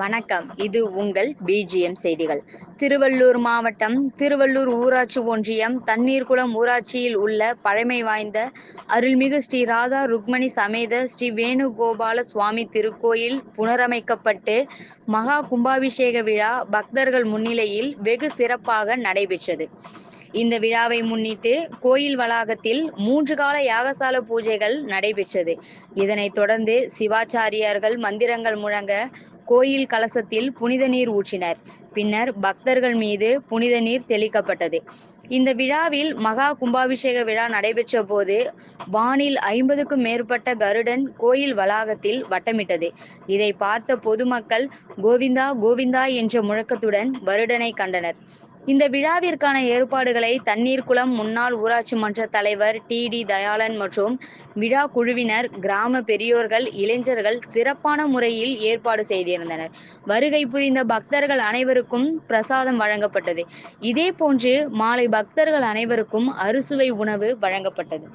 வணக்கம். இது உங்கள் பிஜிஎம் செய்திகள். திருவள்ளூர் மாவட்டம் திருவள்ளூர் ஊராட்சி ஒன்றியம் தண்ணீர்குளம் ஊராட்சியில் உள்ள பழமை வாய்ந்த அருள்மிகு ஸ்ரீ ராதா ருக்மணி சமேத ஸ்ரீ வேணுகோபால சுவாமி திருக்கோயில் புனரமைக்கப்பட்டு மகா கும்பாபிஷேக விழா பக்தர்கள் முன்னிலையில் வெகு சிறப்பாக நடைபெற்றது. இந்த விழாவை முன்னிட்டு கோயில் வளாகத்தில் மூன்று கால யாகசால பூஜைகள் நடைபெற்றது. இதனைத் தொடர்ந்து சிவாச்சாரியார்கள் மந்திரங்கள் முழங்க கோயில் கலசத்தில் புனித நீர் ஊற்றினர். பின்னர் பக்தர்கள் மீது புனித நீர் தெளிக்கப்பட்டது. இந்த விழாவில் மகா கும்பாபிஷேக விழா நடைபெற்ற போது வானில் ஐம்பதுக்கும் மேற்பட்ட கருடன் கோயில் வளாகத்தில் வட்டமிட்டது. இதை பார்த்த பொதுமக்கள் கோவிந்தா கோவிந்தா என்ற முழக்கத்துடன் வருடனை கண்டனர். இந்த விழாவிற்கான ஏற்பாடுகளை தண்ணீர்குளம் முன்னாள் ஊராட்சி மன்ற தலைவர் டி டி தயாளன் மற்றும் விழா குழுவினர் கிராம பெரியோர்கள் இளைஞர்கள் சிறப்பான முறையில் ஏற்பாடு செய்திருந்தனர். வருகை புரிந்த பக்தர்கள் அனைவருக்கும் பிரசாதம் வழங்கப்பட்டது. இதே போன்று மாலை பக்தர்கள் அனைவருக்கும் அறுசுவை உணவு வழங்கப்பட்டது.